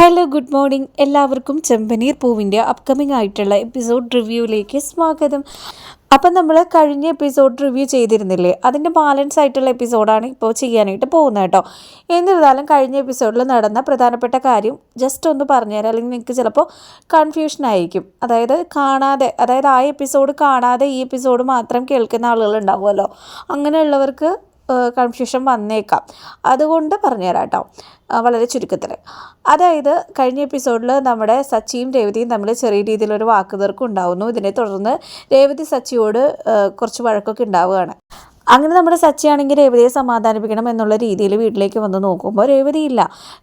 Hello good morning എല്ലാവർക്കും ചെമ്പനീർ പൂവിന്റെ upcoming ആയിട്ടുള്ള എപ്പിസോഡ് റിവ്യൂയിലേക്ക് സ്വാഗതം. അപ്പം നമ്മൾ കഴിഞ്ഞ എപ്പിസോഡ് റിവ്യൂ ചെയ്തിരുന്നില്ലേ? അതിന്റെ ബാലൻസ് ആയിട്ടുള്ള എപ്പിസോഡാണ് ഇപ്പോൾ ചെയ്യാനായിട്ട് പോകുന്നത് കേട്ടോ. എന്നിരുന്നാലും കഴിഞ്ഞ എപ്പിസോഡിൽ നടന്ന പ്രധാനപ്പെട്ട കാര്യം ജസ്റ്റ് ഒന്ന് പറഞ്ഞുതരാം. അല്ലെങ്കിൽ നിങ്ങൾക്ക് ചിലപ്പോൾ കൺഫ്യൂഷൻ ആയിരിക്കും. അതായത് കാണാതെ അതായത് ആ എപ്പിസോഡ് കാണാതെ ഈ എപ്പിസോഡ് മാത്രം കേൾക്കുന്ന ആളുകൾ ഉണ്ടാവുമല്ലോ. അങ്ങനെയുള്ളവർക്ക് കൺഫ്യൂഷൻ വന്നേക്കാം. അതുകൊണ്ട് പറഞ്ഞുതരാം കേട്ടോ. വളരെ ചുരുക്കത്തിൽ അതായത് കഴിഞ്ഞ എപ്പിസോഡിൽ നമ്മുടെ സച്ചിയും രേവതിയും തമ്മിൽ ചെറിയ രീതിയിലൊരു വാക്കുതർക്കം ഉണ്ടാവുന്നു. ഇതിനെ തുടർന്ന് രേവതി സച്ചിയോട് കുറച്ച് വഴക്കൊക്കെ ഉണ്ടാവുകയാണ്. അങ്ങനെ നമ്മുടെ സച്ചിയാണെങ്കിൽ രേവതിയെ സമാധാനിപ്പിക്കണം എന്നുള്ള രീതിയിൽ വീട്ടിലേക്ക് വന്ന് നോക്കുമ്പോൾ രേവതിയില്ല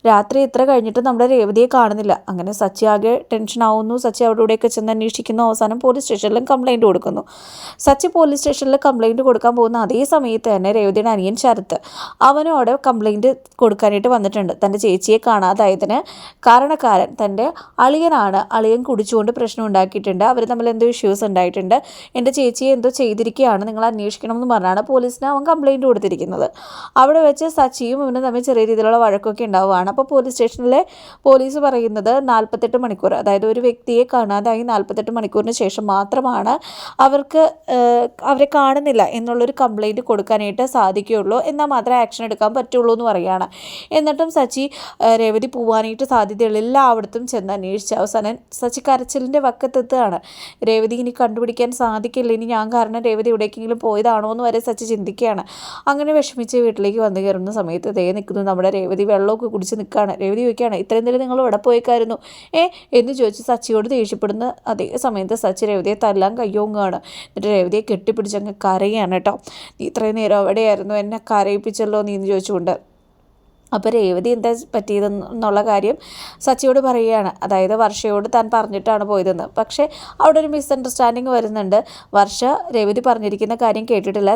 രാത്രി ഇത്ര കഴിഞ്ഞിട്ട് നമ്മുടെ രേവതിയെ കാണുന്നില്ല. അങ്ങനെ സച്ചി ആകെ ടെൻഷൻ ആവുന്നു. സച്ചി അവിടെ ഇവിടെയൊക്കെ ചെന്ന് അന്വേഷിക്കുന്നു. അവസാനം പോലീസ് സ്റ്റേഷനിലും കംപ്ലൈന്റ് കൊടുക്കുന്നു. സച്ചി പോലീസ് സ്റ്റേഷനിൽ കംപ്ലൈന്റ് കൊടുക്കാൻ പോകുന്ന അതേ സമയത്ത് തന്നെ രേവതിയുടെ അനിയൻ ശരത്ത് അവനും അവിടെ കംപ്ലൈന്റ് കൊടുക്കാനായിട്ട് വന്നിട്ടുണ്ട്. തന്റെ ചേച്ചിയെ കാണാതായതിന് കാരണക്കാരൻ തന്റെ അളിയനാണ്. അളിയൻ കുടിച്ചുകൊണ്ട് പ്രശ്നം ഉണ്ടാക്കിയിട്ടുണ്ട്. അവർ തമ്മിൽ എന്തോ ഇഷ്യൂസ് ഉണ്ടായിട്ടുണ്ട്. എന്റെ ചേച്ചിയെ എന്തോ ചെയ്തിരിക്കുകയാണ്. നിങ്ങൾ അന്വേഷിക്കണം എന്ന് പറഞ്ഞാണ് പോലീസിന് അവൻ കംപ്ലയിന്റ് കൊടുത്തിരിക്കുന്നത്. അവിടെ വെച്ച് സച്ചിയും ഇവനും തമ്മിൽ ചെറിയ രീതിയിലുള്ള വഴക്കൊക്കെ ഉണ്ടാവുകയാണ്. അപ്പോൾ പോലീസ് സ്റ്റേഷനിലെ പോലീസ് പറയുന്നത് നാൽപ്പത്തെട്ട് മണിക്കൂർ അതായത് ഒരു വ്യക്തിയെ കാണാതായി നാൽപ്പത്തെട്ട് മണിക്കൂറിന് ശേഷം മാത്രമാണ് അവർക്ക് അവരെ കാണുന്നില്ല എന്നുള്ളൊരു കംപ്ലയിന്റ് കൊടുക്കാനായിട്ട് സാധിക്കുകയുള്ളൂ. എന്നാൽ മാത്രമേ ആക്ഷൻ എടുക്കാൻ പറ്റുള്ളൂ എന്ന് പറയുകയാണ്. എന്നിട്ടും സച്ചി രേവതി പോവാനായിട്ട് സാധ്യതയുള്ള എല്ലായിടത്തും ചെന്ന് അന്വേഷിച്ച് അവസാനം സച്ചി കരച്ചിലിന്റെ വക്കത്തെത്തുകയാണ്. രേവതി ഇനി കണ്ടുപിടിക്കാൻ സാധിക്കില്ല. ഇനി ഞാൻ കാരണം രേവതി എവിടേക്കെങ്കിലും പോയതാണോ എന്ന് വരെ സച്ചി ചിന്തിക്കുകയാണ്. അങ്ങനെ വിഷമിച്ച് വീട്ടിലേക്ക് വന്നു കയറുന്ന സമയത്ത് ദേ നിൽക്കുന്നു. നമ്മുടെ രേവതി വെള്ളമൊക്കെ കുടിച്ച് നിൽക്കുകയാണ്. രേവതി ചോദിക്കുകയാണ് ഇത്രയും നേരം നിങ്ങൾ ഇവിടെ പോയേക്കായിരുന്നു? ഏ? എന്ന് ചോദിച്ച് സച്ചിയോട് ദേഷ്യപ്പെടുന്ന അതേ സമയത്ത് സച്ചി രേവതിയെ തല്ലാൻ കയ്യോങ്ങുകയാണ് എന്നിട്ട് രേവതിയെ കെട്ടിപ്പിടിച്ചങ്ങ് കരയാണ് കേട്ടോ. നീ ഇത്രയും നേരം അവിടെയായിരുന്നു? എന്നെ കരയിപ്പിച്ചല്ലോ നീ എന്ന് ചോദിച്ചുകൊണ്ട് അപ്പോൾ രേവതി എന്താ പറ്റിയതെന്നുള്ള കാര്യം സച്ചിയോട് പറയുകയാണ്. അതായത് വർഷയോട് താൻ പറഞ്ഞിട്ടാണ് പോയതെന്ന്. പക്ഷേ അവിടെ ഒരു മിസ്അണ്ടർസ്റ്റാൻഡിങ് വരുന്നുണ്ട്. വർഷ രേവതി പറഞ്ഞിരിക്കുന്ന കാര്യം കേട്ടിട്ടില്ല.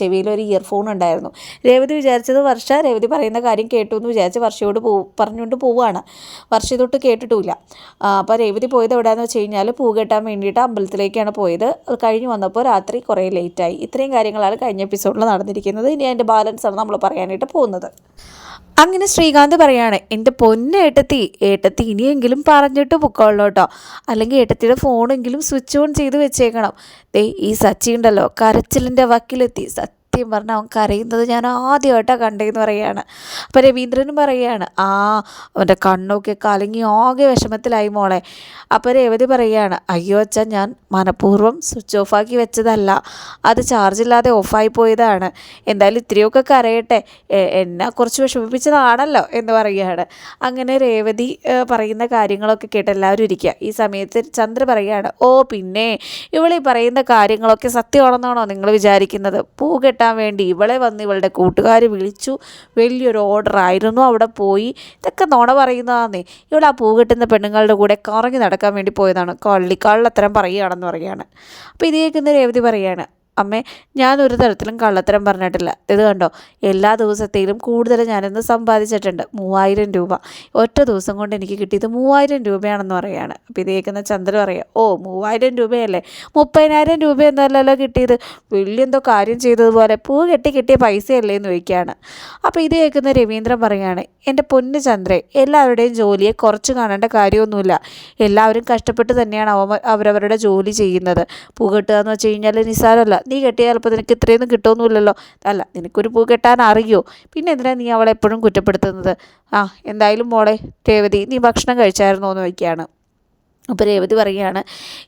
ചെവിയിൽ ഒരു ഇയർഫോൺ ഉണ്ടായിരുന്നു. രേവതി വിചാരിച്ചത് വർഷ രേവതി പറയുന്ന കാര്യം കേട്ടു എന്ന് വിചാരിച്ച് വർഷയോട് പോ പറഞ്ഞുകൊണ്ട് പോവുകയാണ്. വർഷ ഇതൊട്ട് കേട്ടിട്ടുമില്ല. അപ്പോൾ രേവതി പോയത് എവിടെയാണെന്ന് വെച്ച് കഴിഞ്ഞാൽ പൂ കെട്ടാൻ വേണ്ടിയിട്ട് അമ്പലത്തിലേക്കാണ് പോയത്. കഴിഞ്ഞ് വന്നപ്പോൾ രാത്രി കുറേ ലേറ്റായി ഇത്രയും കാര്യങ്ങളാണ് കഴിഞ്ഞ എപ്പിസോഡിൽ നടന്നിരിക്കുന്നത്. ഇനി അതിന്റെ ബാലൻസാണ് നമ്മൾ പറയാനായിട്ട് പോകുന്നത്. അങ്ങനെ ശ്രീകാന്ത് പറയാണ് എന്റെ പൊന്ന് ഏട്ടത്തി ഏട്ടത്തി ഇനിയെങ്കിലും പറഞ്ഞിട്ട് പൊക്കോളൂ കേട്ടോ. അല്ലെങ്കിൽ ഏട്ടത്തിയുടെ ഫോണെങ്കിലും സ്വിച്ച് ഓൺ ചെയ്ത് വെച്ചേക്കണം. ദേ ഈ സച്ചി ഉണ്ടല്ലോ കരച്ചിലിന്റെ വക്കിലെത്തി. സത്യം പറഞ്ഞാൽ അവൻ കരയുന്നത് ഞാൻ ആദ്യമായിട്ടാണ് കണ്ടതെന്ന് പറയുകയാണ്. അപ്പോൾ രവീന്ദ്രനും പറയുകയാണ് ആ അവന്റെ കണ്ണൊക്കെ കലങ്ങി ആകെ വിഷമത്തിലായി മോളെ. അപ്പോൾ രേവതി പറയുകയാണ് അയ്യോ അച്ഛൻ ഞാൻ മനഃപൂർവം സ്വിച്ച് ഓഫാക്കി വെച്ചതല്ല അത് ചാർജില്ലാതെ ഓഫായി പോയതാണ്. എന്തായാലും ഇത്രയൊക്കെ കരയട്ടെ എന്നെ കുറച്ച് വിഷമിപ്പിച്ചതാണല്ലോ എന്ന് പറയുകയാണ്. അങ്ങനെ രേവതി പറയുന്ന കാര്യങ്ങളൊക്കെ കേട്ട് എല്ലാവരും ഇരിക്കുക. ഈ സമയത്ത് ചന്ദ്ര പറയുകയാണ് ഓ പിന്നെ ഇവളീ പറയുന്ന കാര്യങ്ങളൊക്കെ സത്യമാണെന്നാണോ നിങ്ങൾ വിചാരിക്കുന്നത്? പൂ കെട്ടാൻ വേണ്ടി ഇവളെ വന്ന് ഇവളുടെ കൂട്ടുകാർ വിളിച്ചു. വലിയൊരു ഓർഡർ ആയിരുന്നു. അവിടെ പോയി. ഇതൊക്കെ നുണ പറയുന്നതാന്നേ. ഇവിടെ ആ പൂ കെട്ടുന്ന പെണ്ണുങ്ങളുടെ കൂടെ കറങ്ങി നടക്കാൻ വേണ്ടി പോയതാണ്. കള്ളിക്കാളിൽ അത്തരം പറയുകയാണെന്ന് പറയുകയാണ്. അപ്പോൾ ഇത് കേൾക്കുന്ന രേവതി പറയുകയാണ് അമ്മേ ഞാൻ ഒരു തരത്തിലും കള്ളത്തരം പറഞ്ഞിട്ടില്ല. ഇത് കണ്ടോ? എല്ലാ ദിവസത്തേലും കൂടുതൽ ഞാനിന്ന് സമ്പാദിച്ചിട്ടുണ്ട്. മൂവായിരം രൂപ. ഒറ്റ ദിവസം കൊണ്ട് എനിക്ക് കിട്ടിയത് മൂവായിരം രൂപയാണെന്ന് പറയുകയാണ്. അപ്പോൾ ഇത് കേൾക്കുന്ന ചന്ദ്രൻ പറയുക ഓ മൂവായിരം രൂപയല്ലേ? മുപ്പതിനായിരം രൂപയെന്നല്ലല്ലോ കിട്ടിയത്? വലിയ എന്തോ കാര്യം ചെയ്തതുപോലെ പൂ കെട്ടി കിട്ടിയ പൈസയല്ലേ? എന്ന് ചോദിക്കുകയാണ്. അപ്പോൾ ഇത് കേൾക്കുന്ന രവീന്ദ്രൻ പറയുകയാണ് എന്റെ പൊന്ന് ചന്ദ്രൻ എല്ലാവരുടെയും ജോലിയെ കുറച്ച് കാണേണ്ട കാര്യമൊന്നുമില്ല. എല്ലാവരും കഷ്ടപ്പെട്ട് തന്നെയാണ് അവ അവരവരുടെ ജോലി ചെയ്യുന്നത്. പൂ കെട്ടുക എന്ന് വെച്ച് കഴിഞ്ഞാൽ നിസ്സാരമല്ല. നീ കെട്ടിയാൽ ചിലപ്പോൾ നിനക്ക് ഇത്രയൊന്നും കിട്ടുമൊന്നുമില്ലല്ലോ അല്ല നിനക്കൊരു പൂ കെട്ടാൻ അറിയോ? പിന്നെ എന്തിനാണ് നീ അവളെ എപ്പോഴും കുറ്റപ്പെടുത്തുന്നത്? ആ എന്തായാലും മോളെ രേവതി നീ ഭക്ഷണം കഴിച്ചായിരുന്നോ എന്ന് വയ്ക്കുകയാണ് അപ്പോൾ രേവതി പറയുകയാണ്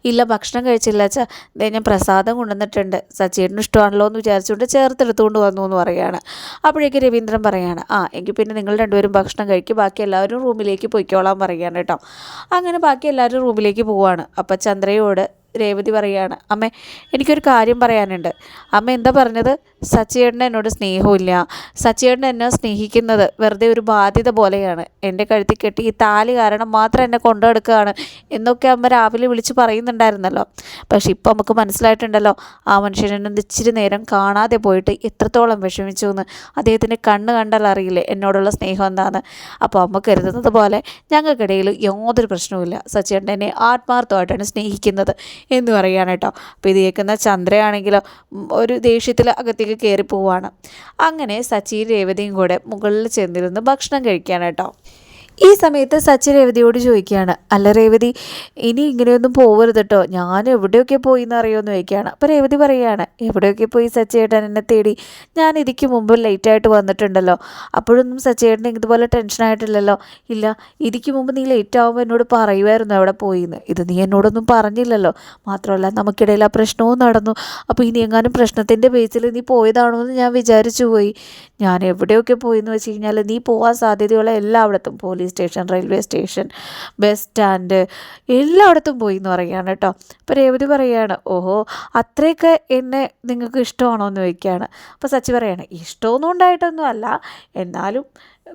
ഇല്ല ഭക്ഷണം കഴിച്ചില്ല അച്ഛാ ദേ ഞാൻ പ്രസാദം കൊണ്ടുവന്നിട്ടുണ്ട് സച്ചേട്ടന് ഇഷ്ടമാണല്ലോ എന്ന് വിചാരിച്ചുകൊണ്ട് ചേർത്തെടുത്തുകൊണ്ട് വന്നു എന്ന് പറയുകയാണ്. അപ്പോഴേക്ക് രവീന്ദ്രൻ പറയുകയാണ് ആ എങ്കിൽ പിന്നെ നിങ്ങൾ രണ്ടുപേരും ഭക്ഷണം കഴിക്കും ബാക്കി എല്ലാവരും റൂമിലേക്ക് പോയിക്കോളാൻ പറയുകയാണ് കേട്ടോ. അങ്ങനെ ബാക്കി എല്ലാവരും റൂമിലേക്ക് പോവാണ്. അപ്പോൾ ചന്ദ്രയോട് രേവതി പറയുകയാണ് അമ്മേ എനിക്കൊരു കാര്യം പറയാനുണ്ട്. അമ്മ എന്താ പറഞ്ഞത്? സച്ചിയേട്ടന് എന്നോട് സ്നേഹമില്ല സച്ചിയേട്ടൻ എന്നെ സ്നേഹിക്കുന്നത് വെറുതെ ഒരു ബാധ്യത പോലെയാണ്. എന്റെ കഴുത്തിൽ കെട്ടി ഈ താലി കാരണം മാത്രം എന്നെ കൊണ്ടുനടക്കുകയാണ് എന്നൊക്കെ അമ്മ രാവിലെ വിളിച്ച് പറയുന്നുണ്ടായിരുന്നല്ലോ. പക്ഷെ ഇപ്പം നമുക്ക് മനസ്സിലായിട്ടുണ്ടല്ലോ ആ മനുഷ്യനെ ഇച്ചിരി നേരം കാണാതെ പോയിട്ട് എത്രത്തോളം വിഷമിച്ചു എന്ന് അദ്ദേഹത്തിന്റെ കണ്ണ് കണ്ടാൽ അറിയില്ലേ എന്നോടുള്ള സ്നേഹം എന്താണെന്ന് അപ്പോൾ അമ്മ കരുതുന്നത് പോലെ ഞങ്ങൾക്കിടയിൽ യാതൊരു പ്രശ്നവുമില്ല. സച്ചിയേട്ടൻ എന്നെ ആത്മാർത്ഥമായിട്ടാണ് സ്നേഹിക്കുന്നത്. എന്ന് പറയുകയാണ് കേട്ടോ. അപ്പോൾ ഇത് കേൾക്കുന്ന ചന്ദ്രയാണെങ്കിലോ ഒരു ദേഷ്യത്തിൽ അകത്തേക്ക് കയറി പോവാണ്. അങ്ങനെ സച്ചിയും രേവതിയും കൂടെ മുകളിൽ ചെന്നിരുന്ന് ഭക്ഷണം കഴിക്കുകയാണ് കേട്ടോ. ഈ സമയത്ത് സച്ചി രേവതിയോട് ചോദിക്കുകയാണ് അല്ല രേവതി ഇനി ഇങ്ങനെയൊന്നും പോകരുത് കേട്ടോ ഞാൻ എവിടെയൊക്കെ പോയി എന്ന് അറിയുമെന്ന് ചോദിക്കുകയാണ്. അപ്പോൾ രേവതി പറയുകയാണ് എവിടെയൊക്കെ പോയി സച്ചേട്ടൻ എന്നെ തേടി? ഞാൻ ഇതിക്ക് മുമ്പ് ലേറ്റായിട്ട് വന്നിട്ടുണ്ടല്ലോ. അപ്പോഴൊന്നും സച്ചേട്ടൻ ഇതുപോലെ ടെൻഷനായിട്ടില്ലല്ലോ ഇല്ല ഇതിക്ക് മുമ്പ് നീ ലേറ്റ് ആകുമ്പോൾ എന്നോട് പറയുമായിരുന്നു എവിടെ പോയിന്ന്. ഇത് നീ എന്നോടൊന്നും പറഞ്ഞില്ലല്ലോ. മാത്രമല്ല നമുക്കിടയിൽ ആ പ്രശ്നവും നടന്നു. അപ്പോൾ ഇനി എങ്ങാനും പ്രശ്നത്തിന്റെ ബേസിൽ നീ പോയതാണോ എന്ന് ഞാൻ വിചാരിച്ചു പോയി. ഞാൻ എവിടെയൊക്കെ പോയി എന്ന് വെച്ച് കഴിഞ്ഞാൽ നീ പോകാൻ സാധ്യതയുള്ള എല്ലായിടത്തും police station railway station bus stand എല്ലായിടത്തും പോയി എന്ന് പറയുകയാണ് കേട്ടോ. അപ്പോൾ രേവതി പറയുകയാണ് ഓഹോ അത്രയൊക്കെ എന്നെ നിങ്ങൾക്ക് ഇഷ്ടമാണോ? എന്ന് ചോദിക്കുകയാണ്. അപ്പോൾ സച്ചി പറയാണ് ഇഷ്ടമൊന്നും ഉണ്ടായിട്ടൊന്നും അല്ല. എന്നാലും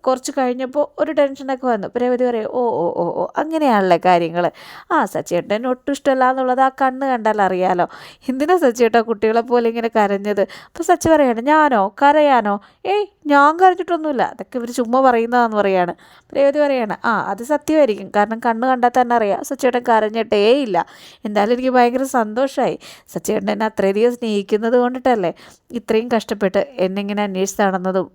കുറച്ച് കഴിഞ്ഞപ്പോൾ ഒരു ടെൻഷനൊക്കെ വന്നു. രേവതി പറയും ഓ ഓ ഓ ഓ അങ്ങനെയാണല്ലേ കാര്യങ്ങൾ ആ സച്ചിയേട്ടൻ ഒട്ടും ഇഷ്ടമല്ല എന്നുള്ളത് ആ കണ്ണ് കണ്ടാൽ അറിയാലോ. എന്തിനാ സച്ചിയേട്ടാ കുട്ടികളെ പോലെ ഇങ്ങനെ കരഞ്ഞത്? അപ്പോൾ സച്ചി പറയാണ് ഞാനോ? കരയാനോ? ഏയ് ഞാൻ കരഞ്ഞിട്ടൊന്നുമില്ല. അതൊക്കെ ഇവർ ചുമ്മാ പറയുന്നതാന്ന് പറയാണ്. രേവതി പറയാണ് ആ അത് സത്യമായിരിക്കും. കാരണം കണ്ണ് കണ്ടാൽ തന്നെ അറിയാം. സച്ചേട്ടൻ കരഞ്ഞിട്ടേ ഇല്ല. എന്തായാലും എനിക്ക് ഭയങ്കര സന്തോഷമായി സച്ചേട്ടൻ എന്നെ അത്രയധികം സ്നേഹിക്കുന്നത് കൊണ്ടിട്ടല്ലേ? ഇത്രയും കഷ്ടപ്പെട്ട് എന്നെ ഇങ്ങനെ അന്വേഷിച്ച്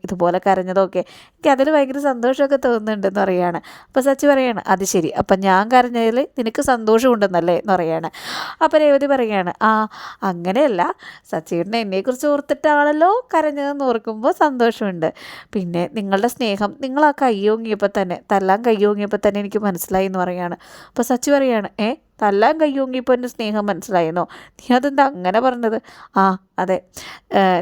ഇതുപോലെ കരഞ്ഞതും ഒക്കെ എനിക്ക് അതിൽ ഭയങ്കര സന്തോഷമൊക്കെ തോന്നുന്നുണ്ടെന്ന് പറയാണ്. അപ്പോൾ സച്ചി പറയാണ് അത് ശരി. അപ്പം ഞാൻ കരഞ്ഞതിൽ നിനക്ക് സന്തോഷമുണ്ടെന്നല്ലേ? എന്ന് പറയാണ്. അപ്പോൾ രേവതി പറയാണ് ആ അങ്ങനെയല്ല. സച്ചേട്ടൻ എന്നെക്കുറിച്ച് ഓർത്തിട്ടാണല്ലോ കരഞ്ഞതെന്ന് ഓർക്കുമ്പോൾ സന്തോഷമുണ്ട്. പിന്നെ നിങ്ങളുടെ സ്നേഹം നിങ്ങൾ ആ കയ്യോങ്ങിയപ്പോൾ തന്നെ തല്ലാൻ കയ്യോങ്ങിയപ്പോൾ തന്നെ എനിക്ക് മനസ്സിലായി എന്ന് പറയാണ് അപ്പോൾ സച്ചി പറയാണ് ഏ തല്ലാൻ കയ്യോങ്ങിയപ്പോൾ എന്റെ സ്നേഹം മനസ്സിലായെന്നോ? നീ അതെന്താ അങ്ങനെ പറഞ്ഞത്? ആ അതെ.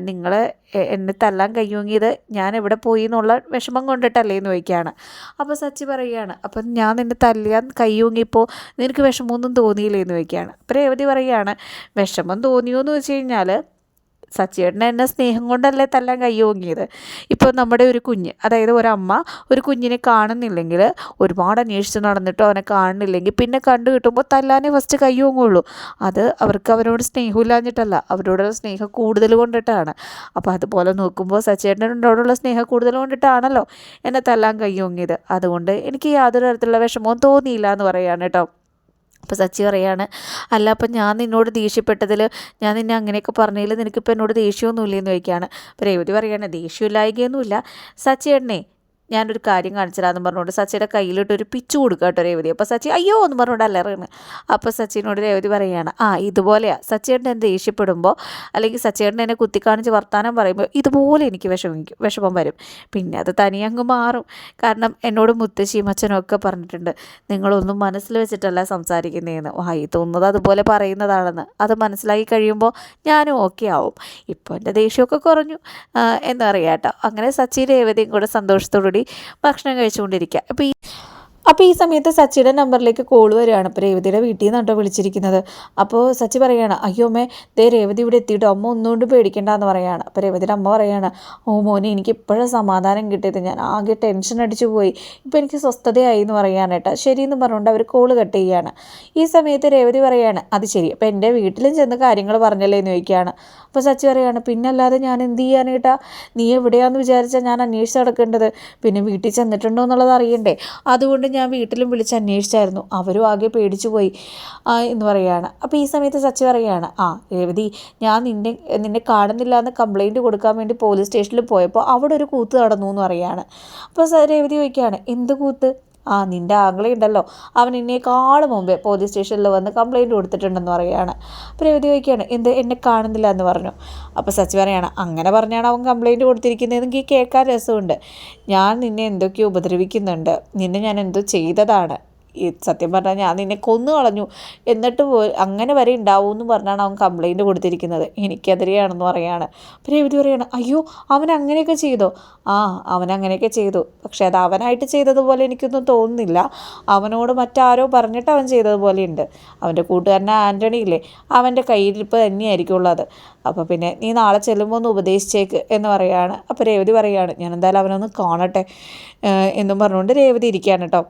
നിങ്ങൾ എന്നെ തല്ലാൻ കയ്യോങ്ങിയത് ഞാൻ എവിടെ പോയി എന്നുള്ള വിഷമം കൊണ്ടിട്ടല്ലേ എന്ന് ചോദിക്കുകയാണ്. അപ്പോൾ സച്ചി പറയുകയാണ് അപ്പം ഞാൻ നിന്നെ തല്ലാൻ കയ്യോങ്ങിയപ്പോൾ നിനക്ക് വിഷമമൊന്നും തോന്നിയില്ലേ? എന്ന് ചോദിക്കുകയാണ്. അപ്പോൾ രേവതി പറയുകയാണ് വിഷമം തോന്നിയോ എന്ന് വെച്ച് കഴിഞ്ഞാൽ സച്ചിയേട്ടനെ എന്നെ സ്നേഹം കൊണ്ടല്ലേ തല്ലാൻ കയ്യോങ്ങിയത് ഇപ്പോൾ നമ്മുടെ ഒരു കുഞ്ഞ് അതായത് ഒരമ്മ ഒരു കുഞ്ഞിനെ കാണുന്നില്ലെങ്കിൽ ഒരുപാട് അന്വേഷിച്ച് നടന്നിട്ടോ അവനെ കാണുന്നില്ലെങ്കിൽ പിന്നെ കണ്ടു കിട്ടുമ്പോൾ തല്ലാനേ ഫസ്റ്റ് കയ്യോങ്ങുള്ളൂ അത് അവർക്ക് അവരോട് സ്നേഹമില്ലാഞ്ഞിട്ടല്ല അവരോടുള്ള സ്നേഹം കൂടുതൽ കൊണ്ടിട്ടാണ്. അപ്പോൾ അതുപോലെ നോക്കുമ്പോൾ സച്ചിയേട്ടനോടുള്ള സ്നേഹം കൂടുതൽ കൊണ്ടിട്ടാണല്ലോ എന്നെ തല്ലാൻ കയ്യോങ്ങിയത് അതുകൊണ്ട് എനിക്ക് യാതൊരു തരത്തിലുള്ള വിഷമവും തോന്നിയില്ല എന്ന് പറയുകയാണ് കേട്ടോ. അപ്പോൾ സച്ചി പറയാണ് അല്ല അപ്പം ഞാൻ നിന്നോട് ദേഷ്യപ്പെട്ടതിൽ ഞാൻ നിന്നെ അങ്ങനെയൊക്കെ പറഞ്ഞതിൽ നിനക്കിപ്പോൾ എന്നോട് ദേഷ്യമൊന്നുമില്ലെന്ന് ചോദിക്കുകയാണ്. അപ്പോൾ രേവതി പറയാണ് സച്ചി സച്ചിയേട്ടനെ ഞാനൊരു കാര്യം കാണിച്ചതാന്ന് പറഞ്ഞുകൊണ്ട് സച്ചിയുടെ കയ്യിലോട്ട് ഒരു പിച്ചു കൊടുക്കുക കേട്ടോ രേവതി. അപ്പോൾ സച്ചി അയ്യോ എന്ന് പറഞ്ഞുകൊണ്ട് അല്ലറിയാണ് അപ്പോൾ സച്ചിനോട് രേവതി പറയുകയാണ് ആ ഇതുപോലെയാണ് സച്ചിയേട്ടൻ എന്നെ ദേഷ്യപ്പെടുമ്പോൾ അല്ലെങ്കിൽ സച്ചിയേട്ടൻ എന്നെ കുത്തിക്കാണിച്ച് വർത്താനം പറയുമ്പോൾ ഇതുപോലെ എനിക്ക് വിഷമിക്കും വിഷമം വരും. പിന്നെ അത് തനിയങ്ങ് മാറും. കാരണം എന്നോട് മുത്തശ്ശിയും അച്ഛനും ഒക്കെ പറഞ്ഞിട്ടുണ്ട് നിങ്ങളൊന്നും മനസ്സിൽ വെച്ചിട്ടല്ല സംസാരിക്കുന്നതെന്ന് വായി തോന്നുന്നത് അതുപോലെ പറയുന്നതാണെന്ന്. അത് മനസ്സിലാക്കി കഴിയുമ്പോൾ ഞാനും ഓക്കെ ആവും. ഇപ്പോൾ എന്റെ ദേഷ്യമൊക്കെ കുറഞ്ഞു. എന്നറിയാം കേട്ടോ. അങ്ങനെ സച്ചി രേവതിയും കൂടെ സന്തോഷത്തോടുകൂടി ഭക്ഷണം കഴിച്ചുകൊണ്ടിരിക്കുക. അപ്പോൾ ഈ അപ്പോൾ ഈ സമയത്ത് സച്ചിയുടെ നമ്പറിലേക്ക് കോൾ വരികയാണ്. അപ്പോൾ രേവതിയുടെ വീട്ടിൽ നിന്നാണ് കേട്ടോ വിളിച്ചിരിക്കുന്നത്. അപ്പോൾ സച്ചി പറയുകയാണ് അയ്യോ അമ്മേ ദേ രേവതി ഇവിടെ എത്തിയിട്ടോ അമ്മ ഒന്നുകൊണ്ട് പേടിക്കണ്ടെന്ന് പറയുകയാണ് അപ്പോൾ രേവതിയുടെ അമ്മ പറയുകയാണ് ഓ മോനെ എനിക്ക് ഇപ്പോഴും സമാധാനം കിട്ടിയത്. ഞാൻ ആകെ ടെൻഷൻ അടിച്ചു പോയി. ഇപ്പോൾ എനിക്ക് സ്വസ്ഥതയായി എന്ന് പറയുകയാണ് കേട്ടോ. ശരിയെന്ന് പറഞ്ഞുകൊണ്ട് അവർ കോൾ കട്ട് ചെയ്യുകയാണ് ഈ സമയത്ത് രേവതി പറയുകയാണ് അത് ശരി. അപ്പോൾ എന്റെ വീട്ടിലും ചെന്ന് കാര്യങ്ങൾ പറഞ്ഞല്ലേ? എന്ന് ചോദിക്കുകയാണ്. അപ്പോൾ സച്ചി പറയുകയാണ് പിന്നല്ലാതെ ഞാൻ എന്ത് ചെയ്യാനേട്ടാ നീ എവിടെയാണെന്ന് വിചാരിച്ചാൽ ഞാൻ അന്വേഷിച്ച് നടക്കേണ്ടത്? പിന്നെ വീട്ടിൽ ചെന്നിട്ടുണ്ടോ എന്നുള്ളത് അറിയണ്ടേ? അതുകൊണ്ട് ഞാൻ വീട്ടിലും വിളിച്ച് അന്വേഷിച്ചായിരുന്നു. അവരും ആകെ പേടിച്ചു പോയി എന്ന് പറയുകയാണ്. അപ്പോൾ ഈ സമയത്ത് സച്ചി പറയുകയാണ് ആ രേവതി ഞാൻ നിന്നെ നിന്നെ കാണുന്നില്ല എന്ന് കംപ്ലൈന്റ് കൊടുക്കാൻ വേണ്ടി പോലീസ് സ്റ്റേഷനിൽ പോയപ്പോൾ അവിടെ ഒരു കൂത്ത് നടന്നു എന്ന് പറയുകയാണ്. അപ്പോൾ രേവതി ചോദിക്കുകയാണ് എന്ത് കൂത്ത്? ആ നിന്റെ ആംഗ്ലയുണ്ടല്ലോ അവൻ എന്നേക്കാളും മുമ്പേ പോലീസ് സ്റ്റേഷനിൽ വന്ന് കംപ്ലയിന്റ് കൊടുത്തിട്ടുണ്ടെന്ന് പറയുകയാണ്. അപ്പോൾ രവതി ചോദിക്കുകയാണ് എന്ത്? എന്നെ കാണുന്നില്ല എന്ന് പറഞ്ഞു. അപ്പോൾ സച്ചി പറയാണ് അങ്ങനെ പറഞ്ഞാണ് അവൻ കംപ്ലയിന്റ് കൊടുത്തിരിക്കുന്നതെങ്കിൽ കേൾക്കാൻ രസമുണ്ട്. ഞാൻ നിന്നെ എന്തൊക്കെയോ ഉപദ്രവിക്കുന്നുണ്ട്. നിന്നെ ഞാൻ എന്തോ ചെയ്തതാണ്. സത്യം പറഞ്ഞാൽ ഞാൻ നിന്നെ കൊന്നു കളഞ്ഞു. എന്നിട്ട് അങ്ങനെ വരെ ഉണ്ടാവും എന്ന് പറഞ്ഞാണ് അവൻ കംപ്ലൈന്റ് കൊടുത്തിരിക്കുന്നത്. എനിക്കെതിരെയാണെന്ന് പറയാണ്. പിന്നെ ഇവർ പറയാണ് അയ്യോ അവൻ അങ്ങനെയൊക്കെ ചെയ്തോ? ആ അവൻ അങ്ങനെയൊക്കെ ചെയ്തു. പക്ഷേ അത് അവനായിട്ട് ചെയ്തതുപോലെ എനിക്കൊന്നും തോന്നുന്നില്ല. അവനോട് മറ്റാരോ പറഞ്ഞിട്ട് അവൻ ചെയ്തതുപോലെ ഉണ്ട്. അവന്റെ കൂട്ടുകാരനെ ആന്റണി ഇല്ലേ? അവന്റെ കയ്യിലിപ്പോൾ തന്നെയായിരിക്കും ഉള്ളത്. അപ്പോൾ പിന്നെ നീ നാളെ ചെല്ലുമ്പോൾ ഒന്ന് ഉപദേശിച്ചേക്ക് എന്ന് പറയുകയാണ് അപ്പോൾ രേവതി പറയുകയാണ് ഞാൻ എന്തായാലും അവനൊന്ന് കാണട്ടെ എന്നും പറഞ്ഞുകൊണ്ട് രേവതി ഇരിക്കുകയാണ് കേട്ടോ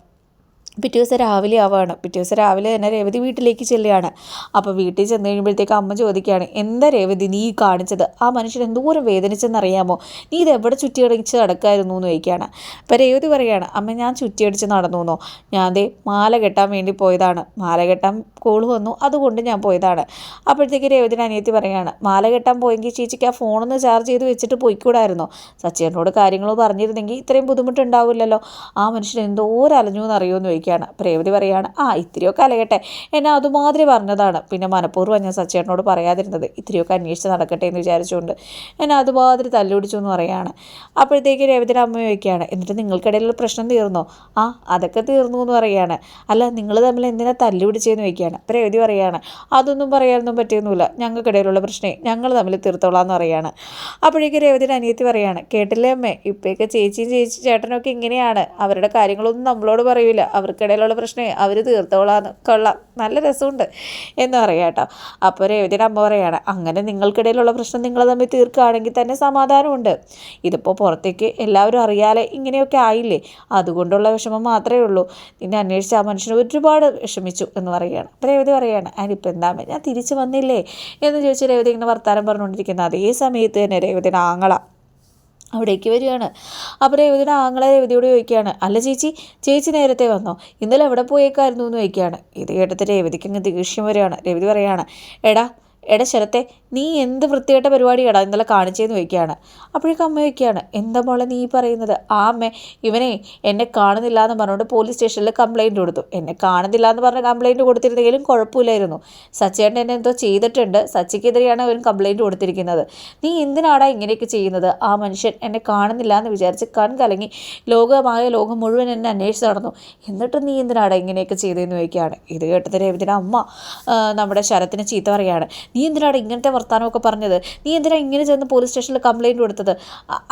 പിറ്റേ ദിവസം രാവിലെ ആവുകയാണ് പിറ്റേ ദിവസം രാവിലെ തന്നെ രേവതി വീട്ടിലേക്ക് ചെല്ലുകയാണ്. അപ്പോൾ വീട്ടിൽ ചെന്ന് കഴിയുമ്പോഴത്തേക്ക് അമ്മ ചോദിക്കുകയാണ് എന്താ രേവതി നീ കാണിച്ചത്? ആ മനുഷ്യൻ എന്തോരം വേദനിച്ചെന്നറിയാമോ നീ ഇതെവിടെ ചുറ്റിയടിച്ച് നടക്കായിരുന്നു? എന്ന് ചോദിക്കുകയാണ്. അപ്പോൾ രേവതി പറയുകയാണ് അമ്മ ഞാൻ ചുറ്റിയടിച്ച് നടന്നു എന്നോ ഞാൻ ദേ മാല കെട്ടാൻ വേണ്ടി പോയതാണ്. മാല കെട്ടാൻ കോൾ വന്നു. അതുകൊണ്ട് ഞാൻ പോയതാണ്. അപ്പോഴത്തേക്ക് രേവതിന്റെ അനിയത്തി പറയുകയാണ് മാല കെട്ടാൻ പോയെങ്കിൽ ചേച്ചിക്ക് ആ ഫോണൊന്ന് ചാർജ് ചെയ്ത് വെച്ചിട്ട് പോയിക്കൂടായിരുന്നോ? സച്ചിനോട് കാര്യങ്ങൾ പറഞ്ഞിരുന്നെങ്കിൽ ഇത്രയും ബുദ്ധിമുട്ടുണ്ടാവില്ലല്ലോ. ആ മനുഷ്യൻ എന്തോരം അലഞ്ഞു എന്നറിയുമെന്ന് ചോദിക്കുകയാണ്. പ്രേവതി രേവതി പറയുകയാണ് ആ ഇത്തിരിയൊക്കെ അലയട്ടെ. എന്നെ അതുമാതിരി പറഞ്ഞതാണ്. പിന്നെ മനഃപൂർവം ഞാൻ സച്ചേട്ടനോട് പറയാതിരുന്നത് ഇത്തിരിയൊക്കെ അന്വേഷിച്ച് നടക്കട്ടെ എന്ന് വിചാരിച്ചുകൊണ്ട് എന്നെ അതുമാതിരി തല്ലുപിടിച്ചു എന്ന് പറയുകയാണ് അപ്പോഴത്തേക്ക് രേവതിയുടെ അമ്മ ചോദിക്കുകയാണ് എന്നിട്ട് നിങ്ങൾക്കിടയിലുള്ള പ്രശ്നം തീർന്നോ? ആ അതൊക്കെ തീർന്നു എന്ന് പറയുകയാണ് അല്ല നിങ്ങൾ തമ്മിൽ എന്തിനാ തല്ലുപിടിച്ചതെന്ന് ചോദിക്കുകയാണ്. പ്രേവതി രേവതി പറയുകയാണ് അതൊന്നും പറയാനൊന്നും പറ്റിയൊന്നുമില്ല. ഞങ്ങൾക്കിടയിലുള്ള പ്രശ്നേ ഞങ്ങൾ തമ്മിൽ തീർത്തോളാം എന്ന് പറയുകയാണ് അപ്പോഴേക്ക് രേവതിയുടെ അനിയത്തി പറയുകയാണ് കേട്ടില്ലേ അമ്മേ ഇപ്പോഴൊക്കെ ചേച്ചിയും ചേച്ചി ചേട്ടനൊക്കെ ഇങ്ങനെയാണ്. അവരുടെ കാര്യങ്ങളൊന്നും നമ്മളോട് പറയൂല. അവർക്കിടയിലുള്ള പ്രശ്നമേ. അവർ തീർത്തോളാന്ന്. കൊള്ളാം. നല്ല രസമുണ്ട് എന്ന് പറയാം കേട്ടോ. അപ്പോൾ രേവതിയുടെ അമ്മ പറയുകയാണ് അങ്ങനെ നിങ്ങൾക്കിടയിലുള്ള പ്രശ്നം നിങ്ങൾ തമ്മിൽ തീർക്കുകയാണെങ്കിൽ തന്നെ സമാധാനമുണ്ട്. ഇതിപ്പോൾ പുറത്തേക്ക് എല്ലാവരും അറിയാതെ ഇങ്ങനെയൊക്കെ ആയില്ലേ? അതുകൊണ്ടുള്ള വിഷമം മാത്രമേ ഉള്ളൂ. നിന്നെ അന്വേഷിച്ച് ആ മനുഷ്യന് ഒരുപാട് വിഷമിച്ചു എന്ന് പറയുകയാണ് അപ്പോൾ രേവതി പറയുകയാണ് അതിനിപ്പോൾ എന്താ ഞാൻ തിരിച്ചു വന്നില്ലേ? എന്ന് ചോദിച്ച് രേവതി ഇങ്ങനെ വർത്താനം പറഞ്ഞുകൊണ്ടിരിക്കുന്ന. അതേ സമയത്ത് തന്നെ രേവതിയുടെ ആങ്ങള അവിടേക്ക് വരികയാണ്. അപ്പോൾ രേവതിയുടെ ആങ്ങളെ രേവതിയോട് ചോദിക്കുകയാണ് അല്ല ചേച്ചി ചേച്ചി നേരത്തെ വന്നോ? ഇന്നലെ എവിടെ പോയേക്കായിരുന്നു? എന്ന് ചോദിക്കുകയാണ്. ഇത് കേട്ടിട്ട് രേവതിക്ക് അങ്ങ് ദേഷ്യം വരികയാണ്. രേവതി പറയുകയാണ് എടാ എടാ ശരത്തെ നീ എന്ത് വൃത്തികെട്ട പരിപാടിയാടാ ഇന്നലെ കാണിച്ചതെന്ന് ചോദിക്കുകയാണ്. അപ്പോഴേക്കും അമ്മ ചോദിക്കുകയാണ് എന്താ മോളെ നീ പറയുന്നത്? ആ അമ്മ ഇവനെ എന്നെ കാണുന്നില്ല എന്ന് പറഞ്ഞുകൊണ്ട് പോലീസ് സ്റ്റേഷനിൽ കംപ്ലൈന്റ് കൊടുത്തു. എന്നെ കാണുന്നില്ല എന്ന് പറഞ്ഞ കംപ്ലൈന്റ് കൊടുത്തിരുന്നെങ്കിലും കുഴപ്പമില്ലായിരുന്നു. സച്ചേട്ടൻ എന്നെ എന്തോ ചെയ്തിട്ടുണ്ട്. സച്ചിക്കെതിരെയാണ് അവൻ കംപ്ലൈന്റ് കൊടുത്തിരിക്കുന്നത്. നീ എന്തിനാടാ ഇങ്ങനെയൊക്കെ ചെയ്യുന്നത്? ആ മനുഷ്യൻ എന്നെ കാണുന്നില്ല എന്ന് വിചാരിച്ച് കൺ കലങ്ങി ലോകമായ ലോകം മുഴുവൻ എന്നെ അന്വേഷിച്ച് നടന്നു. എന്നിട്ട് നീ എന്തിനാടാ ഇങ്ങനെയൊക്കെ ചെയ്തതെന്ന് ചോദിക്കുകയാണ്. ഇത് കേട്ടത് രേവതിയുടെ അമ്മ നമ്മുടെ ശരത്തിനെ ചീത്ത പറയുകയാണ്. നീ എന്തിനാണ് ഇങ്ങനത്തെ വർത്തമാനമൊക്കെ പറഞ്ഞത്? നീ എന്തിനാ ഇങ്ങനെ ചെന്ന് പോലീസ് സ്റ്റേഷനിൽ കംപ്ലൈന്റ് കൊടുത്തത്?